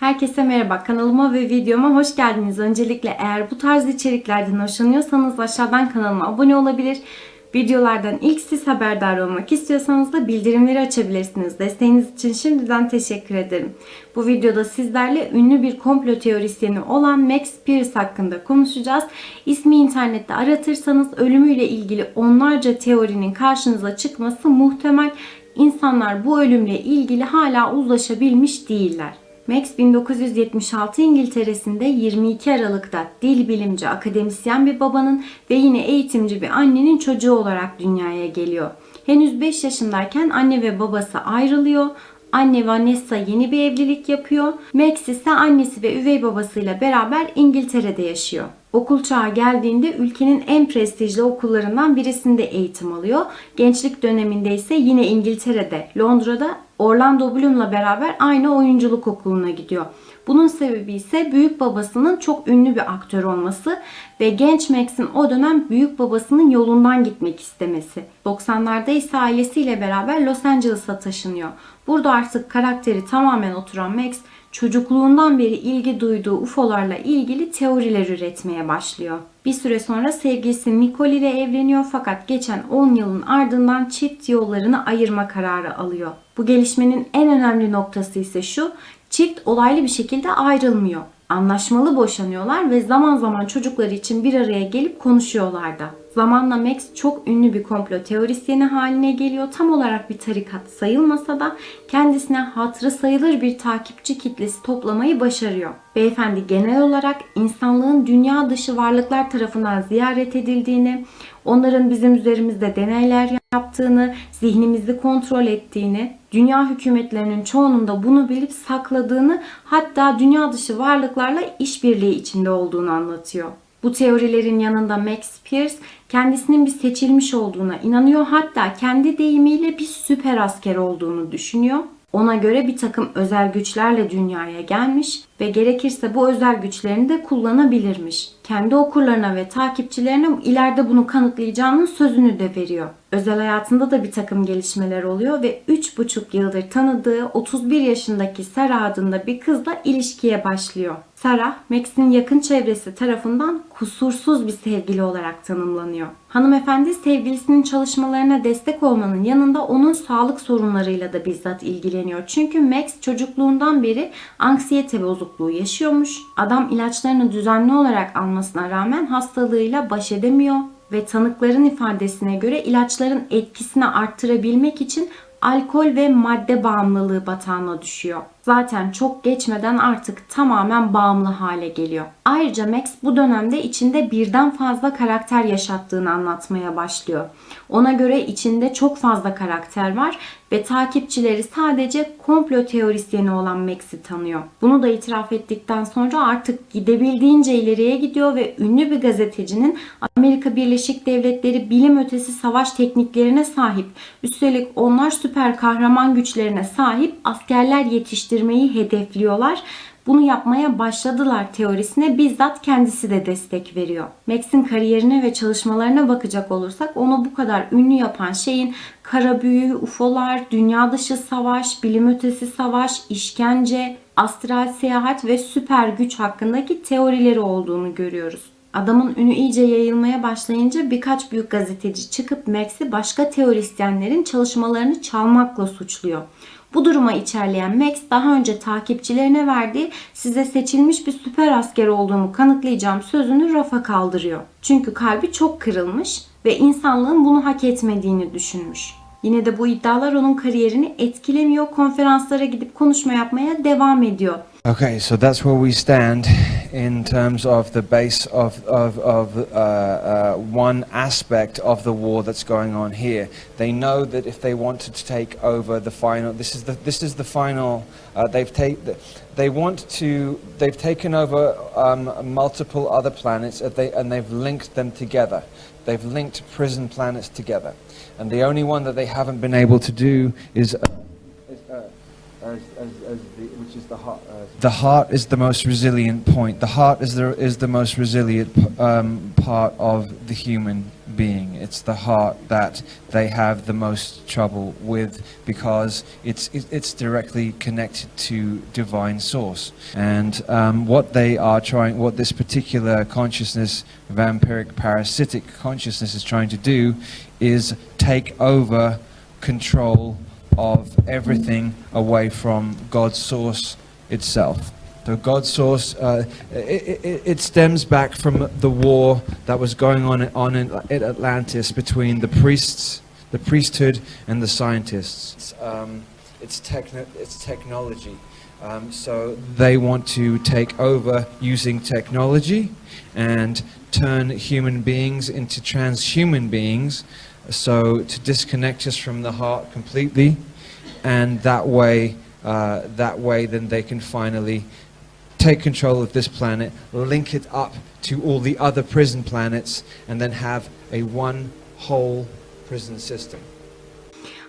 Herkese merhaba. Kanalıma ve videoma hoş geldiniz. Öncelikle eğer bu tarz içeriklerden hoşlanıyorsanız aşağıdan kanalıma abone olabilir. Videolardan ilk siz haberdar olmak istiyorsanız da bildirimleri açabilirsiniz. Desteğiniz için şimdiden teşekkür ederim. Bu videoda sizlerle ünlü bir komplo teorisyeni olan Max Pierce hakkında konuşacağız. İsmi internette aratırsanız ölümüyle ilgili onlarca teorinin karşınıza çıkması muhtemel. İnsanlar bu ölümle ilgili hala uzlaşabilmiş değiller. Max 1976 İngiltere'sinde 22 Aralık'ta dil bilimci, akademisyen bir babanın ve yine eğitimci bir annenin çocuğu olarak dünyaya geliyor. Henüz 5 yaşındayken anne ve babası ayrılıyor. Anne Vanessa yeni bir evlilik yapıyor. Max ise annesi ve üvey babasıyla beraber İngiltere'de yaşıyor. Okul çağı geldiğinde ülkenin en prestijli okullarından birisinde eğitim alıyor. Gençlik döneminde ise yine İngiltere'de, Londra'da Orlando Bloom'la beraber aynı oyunculuk okuluna gidiyor. Bunun sebebi ise büyük babasının çok ünlü bir aktör olması ve genç Max'in o dönem büyük babasının yolundan gitmek istemesi. 90'larda ise ailesiyle beraber Los Angeles'a taşınıyor. Burada artık karakteri tamamen oturan Max çocukluğundan beri ilgi duyduğu UFO'larla ilgili teoriler üretmeye başlıyor. Bir süre sonra sevgilisi Nicole ile evleniyor fakat geçen 10 yılın ardından çift yollarını ayırma kararı alıyor. Bu gelişmenin en önemli noktası ise şu, çift olaylı bir şekilde ayrılmıyor. Anlaşmalı boşanıyorlar ve zaman zaman çocukları için bir araya gelip konuşuyorlar da. Zamanla Max çok ünlü bir komplo teorisyeni haline geliyor. Tam olarak bir tarikat sayılmasa da kendisine hatırı sayılır bir takipçi kitlesi toplamayı başarıyor. Beyefendi genel olarak insanlığın dünya dışı varlıklar tarafından ziyaret edildiğini, onların bizim üzerimizde deneyler yaptığını, zihnimizi kontrol ettiğini, dünya hükümetlerinin çoğunun da bunu bilip sakladığını, hatta dünya dışı varlıklarla işbirliği içinde olduğunu anlatıyor. Bu teorilerin yanında Max Pierce kendisinin bir seçilmiş olduğuna inanıyor. Hatta kendi deyimiyle bir süper asker olduğunu düşünüyor. Ona göre bir takım özel güçlerle dünyaya gelmiş ve gerekirse bu özel güçlerini de kullanabilirmiş. Kendi okurlarına ve takipçilerine ileride bunu kanıtlayacağının sözünü de veriyor. Özel hayatında da bir takım gelişmeler oluyor ve 3,5 yıldır tanıdığı 31 yaşındaki Sarah adında bir kızla ilişkiye başlıyor. Sarah, Max'in yakın çevresi tarafından kusursuz bir sevgili olarak tanımlanıyor. Hanımefendi sevgilisinin çalışmalarına destek olmanın yanında onun sağlık sorunlarıyla da bizzat ilgileniyor. Çünkü Max çocukluğundan beri anksiyete bozukluğu yaşıyormuş. Adam ilaçlarını düzenli olarak almasına rağmen hastalığıyla baş edemiyor ve tanıkların ifadesine göre ilaçların etkisini arttırabilmek için alkol ve madde bağımlılığı batağına düşüyor. Zaten çok geçmeden artık tamamen bağımlı hale geliyor. Ayrıca Max bu dönemde içinde birden fazla karakter yaşattığını anlatmaya başlıyor. Ona göre içinde çok fazla karakter var ve takipçileri sadece komplo teorisyeni olan Max'i tanıyor. Bunu da itiraf ettikten sonra artık gidebildiğince ileriye gidiyor ve ünlü bir gazetecinin Amerika Birleşik Devletleri bilim ötesi savaş tekniklerine sahip. Üstelik onlar süper kahraman güçlerine sahip askerler yetiştirmeyi hedefliyorlar. Bunu yapmaya başladılar teorisine bizzat kendisi de destek veriyor. Max'in kariyerine ve çalışmalarına bakacak olursak onu bu kadar ünlü yapan şeyin kara büyü, UFO'lar, dünya dışı savaş, bilim ötesi savaş, işkence, astral seyahat ve süper güç hakkındaki teorileri olduğunu görüyoruz. Adamın ünü iyice yayılmaya başlayınca birkaç büyük gazeteci çıkıp Max'i başka teorisyenlerin çalışmalarını çalmakla suçluyor. Bu duruma içerleyen Max daha önce takipçilerine verdiği size seçilmiş bir süper asker olduğumu kanıtlayacağım sözünü rafa kaldırıyor. Çünkü kalbi çok kırılmış ve insanlığın bunu hak etmediğini düşünmüş. Yine de bu iddialar onun kariyerini etkilemiyor. Konferanslara gidip konuşma yapmaya devam ediyor. Okay, so that's where we stand in terms of the base of, of, of uh, uh, one aspect of the war that's going on here. They know that if they wanted to take over the final, this is the this is the final. Uh, they've take, they want to. They've taken over um, multiple other planets, and they and they've linked them together. They've linked prison planets together, and the only one that they haven't been able to do is. As, as, as the, which is the heart. Uh, the heart is the most resilient point. The heart is the is the most resilient um, part of the human being. It's the heart that they have the most trouble with because it's it's directly connected to divine source. And um, what they are trying, what this particular consciousness, vampiric parasitic consciousness, is trying to do, is take over control of everything away from God's source itself. So God's source, uh, it, it, it stems back from the war that was going on on in, at Atlantis between the priests, the priesthood, and the scientists. It's, um, it's, techno- it's technology. Um, so they want to take over using technology and turn human beings into transhuman beings. So to disconnect us from the heart completely, and that way, uh, that way, then they can finally take control of this planet, link it up to all the other prison planets, and then have a one whole prison system.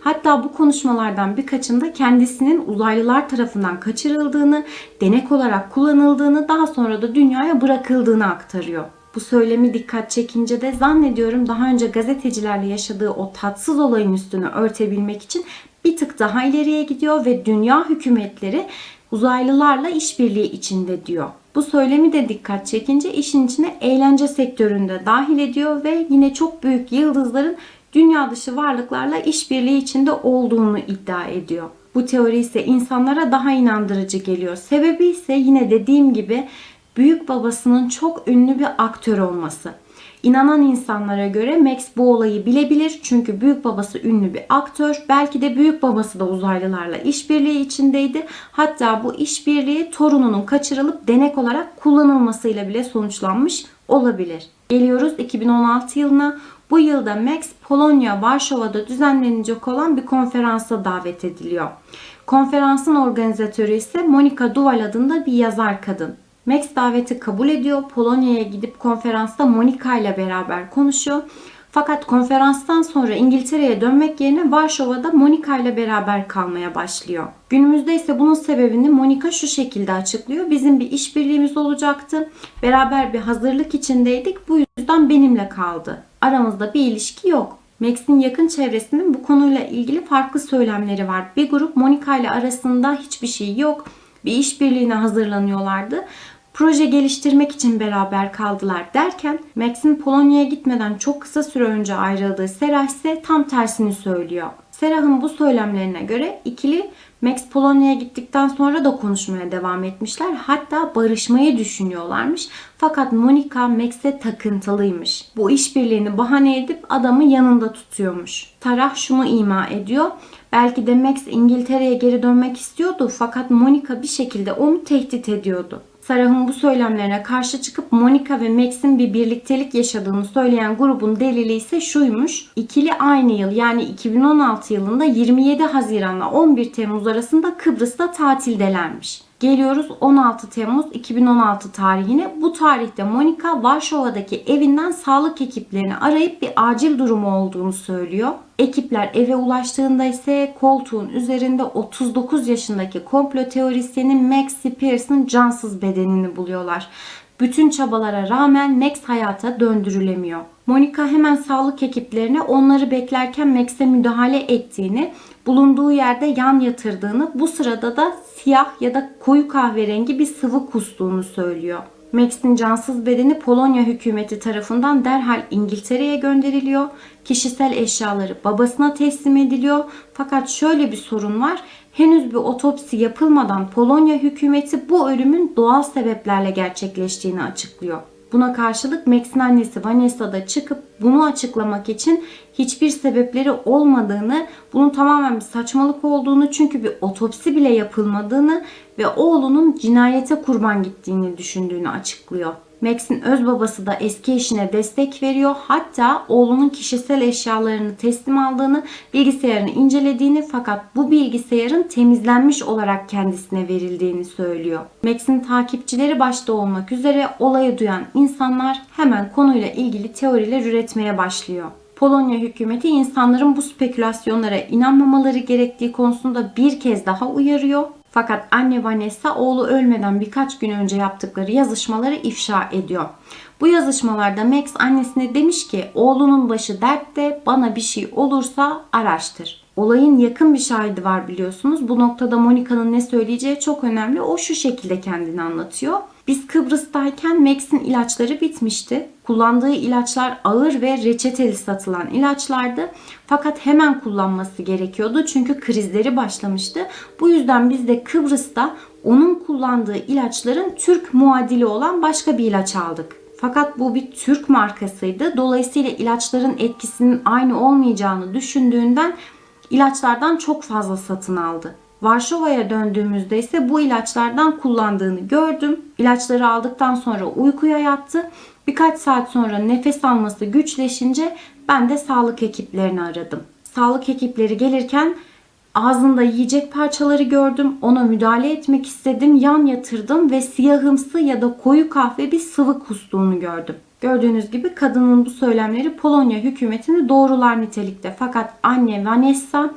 Hatta bu konuşmalardan birkaçında kendisinin uzaylılar tarafından kaçırıldığını, denek olarak kullanıldığını, daha sonra da dünyaya bırakıldığını aktarıyor. Bu söylemi dikkat çekince de zannediyorum daha önce gazetecilerle yaşadığı o tatsız olayın üstünü örtebilmek için bir tık daha ileriye gidiyor ve dünya hükümetleri uzaylılarla işbirliği içinde diyor. Bu söylemi de dikkat çekince işin içine eğlence sektöründe dahil ediyor ve yine çok büyük yıldızların dünya dışı varlıklarla işbirliği içinde olduğunu iddia ediyor. Bu teori ise insanlara daha inandırıcı geliyor. Sebebi ise yine dediğim gibi büyük babasının çok ünlü bir aktör olması. İnanan insanlara göre Max bu olayı bilebilir çünkü büyük babası ünlü bir aktör. Belki de büyük babası da uzaylılarla işbirliği içindeydi. Hatta bu işbirliği torununun kaçırılıp denek olarak kullanılmasıyla bile sonuçlanmış olabilir. Geliyoruz 2016 yılına. Bu yılda Max Polonya Varşova'da düzenlenecek olan bir konferansa davet ediliyor. Konferansın organizatörü ise Monika Duval adında bir yazar kadın. Max daveti kabul ediyor. Polonya'ya gidip konferansta Monika ile beraber konuşuyor. Fakat konferanstan sonra İngiltere'ye dönmek yerine Varşova'da Monika ile beraber kalmaya başlıyor. Günümüzde ise bunun sebebini Monika şu şekilde açıklıyor. Bizim bir işbirliğimiz olacaktı. Beraber bir hazırlık içindeydik. Bu yüzden benimle kaldı. Aramızda bir ilişki yok. Max'in yakın çevresinin bu konuyla ilgili farklı söylemleri var. Bir grup Monika ile arasında hiçbir şey yok. Bir işbirliğine hazırlanıyorlardı proje geliştirmek için beraber kaldılar derken Max'in Polonya'ya gitmeden çok kısa süre önce ayrıldığı Serah ise tam tersini söylüyor. Serah'ın bu söylemlerine göre ikili Max Polonya'ya gittikten sonra da konuşmaya devam etmişler. Hatta barışmayı düşünüyorlarmış. Fakat Monica Max'e takıntılıymış. Bu işbirliğini bahane edip adamı yanında tutuyormuş. Tarah şunu ima ediyor. Belki de Max İngiltere'ye geri dönmek istiyordu fakat Monica bir şekilde onu tehdit ediyordu. Sarah'ın bu söylemlerine karşı çıkıp Monica ve Max'in bir birliktelik yaşadığını söyleyen grubun delili ise şuymuş. İkili aynı yıl yani 2016 yılında 27 Haziran'la 11 Temmuz arasında Kıbrıs'ta tatildelermiş. Geliyoruz 16 Temmuz 2016 tarihine. Bu tarihte Monica Varşova'daki evinden sağlık ekiplerini arayıp bir acil durumu olduğunu söylüyor. Ekipler eve ulaştığında ise koltuğun üzerinde 39 yaşındaki komplo teorisyeni Max Pierce'ın cansız bedenini buluyorlar. Bütün çabalara rağmen Max hayata döndürülemiyor. Monica hemen sağlık ekiplerine onları beklerken Max'e müdahale ettiğini, bulunduğu yerde yan yatırdığını, bu sırada da siyah ya da koyu kahverengi bir sıvı kustuğunu söylüyor. Max'in cansız bedeni Polonya hükümeti tarafından derhal İngiltere'ye gönderiliyor. Kişisel eşyaları babasına teslim ediliyor. Fakat şöyle bir sorun var. Henüz bir otopsi yapılmadan Polonya hükümeti bu ölümün doğal sebeplerle gerçekleştiğini açıklıyor. Buna karşılık Max'in annesi Vanessa da çıkıp bunu açıklamak için hiçbir sebepleri olmadığını, bunun tamamen bir saçmalık olduğunu çünkü bir otopsi bile yapılmadığını ve oğlunun cinayete kurban gittiğini düşündüğünü açıklıyor. Max'in öz babası da eski eşine destek veriyor. Hatta oğlunun kişisel eşyalarını teslim aldığını, bilgisayarını incelediğini fakat bu bilgisayarın temizlenmiş olarak kendisine verildiğini söylüyor. Max'in takipçileri başta olmak üzere olayı duyan insanlar hemen konuyla ilgili teoriler üretmeye başlıyor. Polonya hükümeti insanların bu spekülasyonlara inanmamaları gerektiği konusunda bir kez daha uyarıyor. Fakat anne Vanessa oğlu ölmeden birkaç gün önce yaptıkları yazışmaları ifşa ediyor. Bu yazışmalarda Max annesine demiş ki oğlunun başı dertte bana bir şey olursa araştır. Olayın yakın bir şahidi var biliyorsunuz. Bu noktada Monica'nın ne söyleyeceği çok önemli. O şu şekilde kendini anlatıyor. Biz Kıbrıs'tayken Max'in ilaçları bitmişti. Kullandığı ilaçlar ağır ve reçeteli satılan ilaçlardı. Fakat hemen kullanması gerekiyordu çünkü krizleri başlamıştı. Bu yüzden biz de Kıbrıs'ta onun kullandığı ilaçların Türk muadili olan başka bir ilaç aldık. Fakat bu bir Türk markasıydı. Dolayısıyla ilaçların etkisinin aynı olmayacağını düşündüğünden ilaçlardan çok fazla satın aldı. Varşova'ya döndüğümüzde ise bu ilaçlardan kullandığını gördüm. İlaçları aldıktan sonra uykuya yattı. Birkaç saat sonra nefes alması güçleşince ben de sağlık ekiplerini aradım. Sağlık ekipleri gelirken ağzında yiyecek parçaları gördüm. Ona müdahale etmek istedim. Yan yatırdım ve siyahımsı ya da koyu kahve bir sıvı kustuğunu gördüm. Gördüğünüz gibi kadının bu söylemleri Polonya hükümetini doğrular nitelikte. Fakat anne Vanessa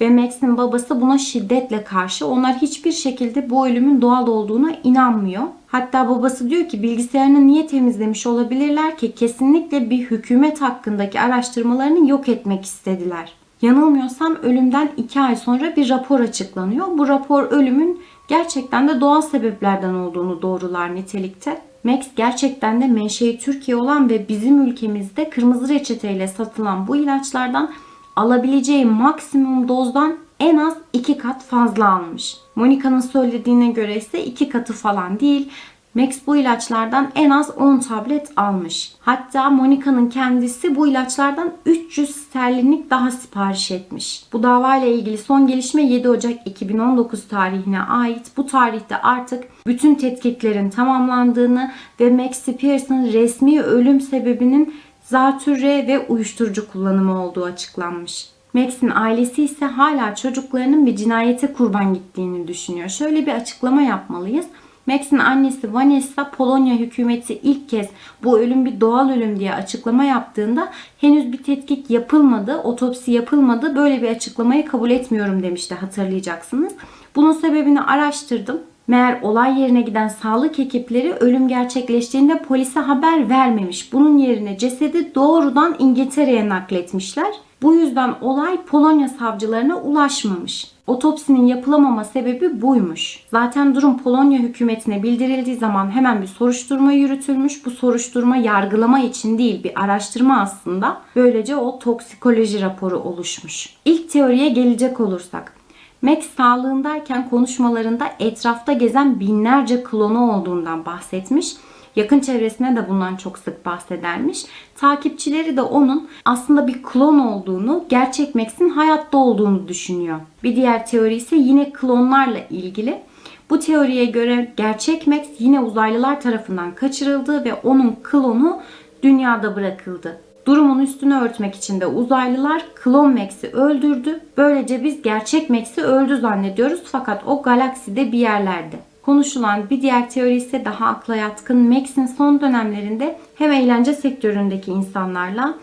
ve Max'in babası buna şiddetle karşı. Onlar hiçbir şekilde bu ölümün doğal olduğuna inanmıyor. Hatta babası diyor ki bilgisayarını niye temizlemiş olabilirler ki kesinlikle bir hükümet hakkındaki araştırmalarını yok etmek istediler. Yanılmıyorsam ölümden 2 ay sonra bir rapor açıklanıyor. Bu rapor ölümün gerçekten de doğal sebeplerden olduğunu doğrular nitelikte. Max gerçekten de menşei Türkiye olan ve bizim ülkemizde kırmızı reçeteyle satılan bu ilaçlardan alabileceği maksimum dozdan en az 2 kat fazla almış. Monica'nın söylediğine göre ise 2 katı falan değil. Max bu ilaçlardan en az 10 tablet almış. Hatta Monica'nın kendisi bu ilaçlardan 300 sterlinlik daha sipariş etmiş. Bu davayla ilgili son gelişme 7 Ocak 2019 tarihine ait. Bu tarihte artık bütün tetkiklerin tamamlandığını ve Max Pierce'ın resmi ölüm sebebinin zatürre ve uyuşturucu kullanımı olduğu açıklanmış. Max'in ailesi ise hala çocuklarının bir cinayete kurban gittiğini düşünüyor. Şöyle bir açıklama yapmalıyız. Max'in annesi Vanessa Polonya hükümeti ilk kez bu ölüm bir doğal ölüm diye açıklama yaptığında henüz bir tetkik yapılmadı, otopsi yapılmadı. Böyle bir açıklamayı kabul etmiyorum demişti hatırlayacaksınız. Bunun sebebini araştırdım. Meğer olay yerine giden sağlık ekipleri ölüm gerçekleştiğinde polise haber vermemiş. Bunun yerine cesedi doğrudan İngiltere'ye nakletmişler. Bu yüzden olay Polonya savcılarına ulaşmamış. Otopsinin yapılamama sebebi buymuş. Zaten durum Polonya hükümetine bildirildiği zaman hemen bir soruşturma yürütülmüş. Bu soruşturma yargılama için değil bir araştırma aslında. Böylece o toksikoloji raporu oluşmuş. İlk teoriye gelecek olursak. Max sağlığındayken konuşmalarında etrafta gezen binlerce klonu olduğundan bahsetmiş. Yakın çevresine de bundan çok sık bahsedermiş. Takipçileri de onun aslında bir klon olduğunu, gerçek Max'in hayatta olduğunu düşünüyor. Bir diğer teori ise yine klonlarla ilgili. Bu teoriye göre gerçek Max yine uzaylılar tarafından kaçırıldı ve onun klonu dünyada bırakıldı. Durumun üstünü örtmek için de uzaylılar klon Max'i öldürdü. Böylece biz gerçek Max'i öldü zannediyoruz fakat o galakside bir yerlerde. Konuşulan bir diğer teori ise daha akla yatkın. Max'in son dönemlerinde hem eğlence sektöründeki insanlarla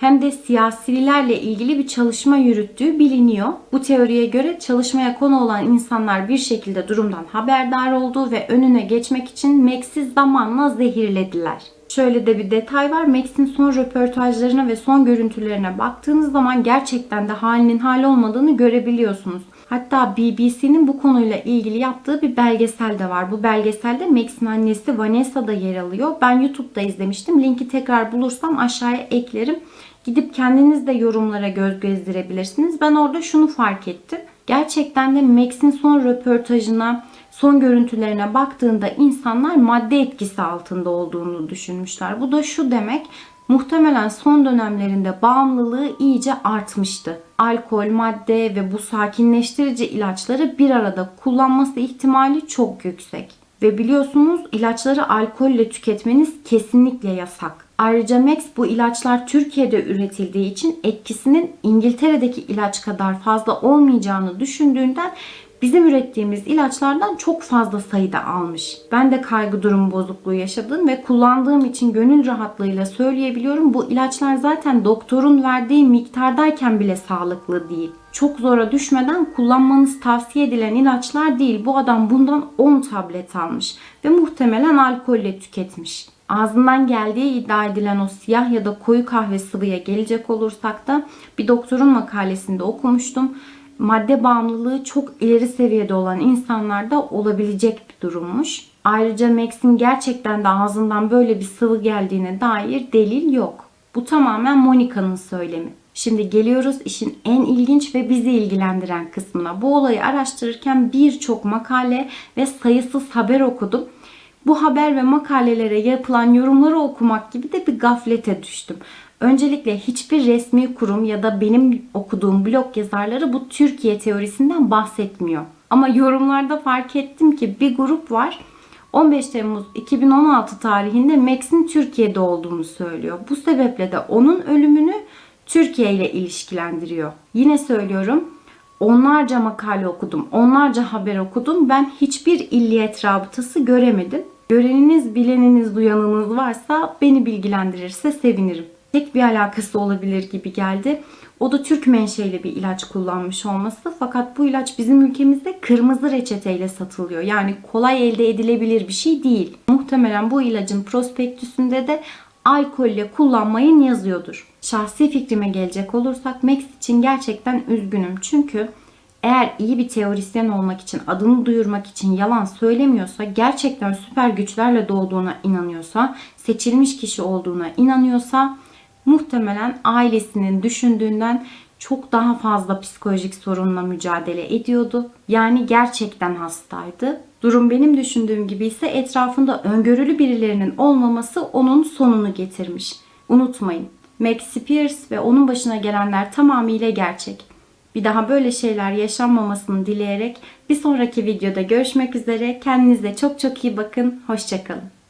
hem de siyasilerle ilgili bir çalışma yürüttüğü biliniyor. Bu teoriye göre çalışmaya konu olan insanlar bir şekilde durumdan haberdar oldu ve önüne geçmek için Max'i zamanla zehirlediler. Şöyle de bir detay var. Max'in son röportajlarına ve son görüntülerine baktığınız zaman gerçekten de halinin hal olmadığını görebiliyorsunuz. Hatta BBC'nin bu konuyla ilgili yaptığı bir belgesel de var. Bu belgeselde Max'in annesi Vanessa da yer alıyor. Ben YouTube'da izlemiştim. Linki tekrar bulursam aşağıya eklerim. Gidip kendiniz de yorumlara göz gezdirebilirsiniz. Ben orada şunu fark ettim. Gerçekten de Max'in son röportajına, son görüntülerine baktığında insanlar madde etkisi altında olduğunu düşünmüşler. Bu da şu demek. Muhtemelen son dönemlerinde bağımlılığı iyice artmıştı. Alkol, madde ve bu sakinleştirici ilaçları bir arada kullanması ihtimali çok yüksek. Ve biliyorsunuz ilaçları alkolle tüketmeniz kesinlikle yasak. Ayrıca Max bu ilaçlar Türkiye'de üretildiği için etkisinin İngiltere'deki ilaç kadar fazla olmayacağını düşündüğünden bizim ürettiğimiz ilaçlardan çok fazla sayıda almış. Ben de kaygı durum bozukluğu yaşadım ve kullandığım için gönül rahatlığıyla söyleyebiliyorum. Bu ilaçlar zaten doktorun verdiği miktardayken bile sağlıklı değil. Çok zora düşmeden kullanmanız tavsiye edilen ilaçlar değil. Bu adam bundan 10 tablet almış ve muhtemelen alkolle tüketmiş. Ağzından geldiği iddia edilen o siyah ya da koyu kahve sıvıya gelecek olursak da bir doktorun makalesinde okumuştum madde bağımlılığı çok ileri seviyede olan insanlarda olabilecek bir durummuş. Ayrıca Max'in gerçekten de ağzından böyle bir sıvı geldiğine dair delil yok. Bu tamamen Monica'nın söylemi. Şimdi geliyoruz işin en ilginç ve bizi ilgilendiren kısmına. Bu olayı araştırırken birçok makale ve sayısız haber okudum. Bu haber ve makalelere yapılan yorumları okumak gibi de bir gaflete düştüm. Öncelikle hiçbir resmi kurum ya da benim okuduğum blog yazarları bu Türkiye teorisinden bahsetmiyor. Ama yorumlarda fark ettim ki bir grup var 15 Temmuz 2016 tarihinde Max'in Türkiye'de olduğunu söylüyor. Bu sebeple de onun ölümünü Türkiye ile ilişkilendiriyor. Yine söylüyorum onlarca makale okudum, onlarca haber okudum. Ben hiçbir illiyet rabıtası göremedim. Göreniniz, bileniniz, duyanınız varsa beni bilgilendirirse sevinirim. Tek bir alakası olabilir gibi geldi. O da Türk menşeli bir ilaç kullanmış olması. Fakat bu ilaç bizim ülkemizde kırmızı reçeteyle satılıyor. Yani kolay elde edilebilir bir şey değil. Muhtemelen bu ilacın prospektüsünde de alkolle kullanmayın yazıyordur. Şahsi fikrime gelecek olursak Max için gerçekten üzgünüm. Çünkü eğer iyi bir teorisyen olmak için, adını duyurmak için yalan söylemiyorsa, gerçekten süper güçlerle doğduğuna inanıyorsa, seçilmiş kişi olduğuna inanıyorsa muhtemelen ailesinin düşündüğünden çok daha fazla psikolojik sorunla mücadele ediyordu. Yani gerçekten hastaydı. Durum benim düşündüğüm gibi ise etrafında öngörülü birilerinin olmaması onun sonunu getirmiş. Unutmayın, Max Spears ve onun başına gelenler tamamıyla gerçek. Bir daha böyle şeyler yaşanmamasını dileyerek bir sonraki videoda görüşmek üzere. Kendinize çok çok iyi bakın. Hoşçakalın.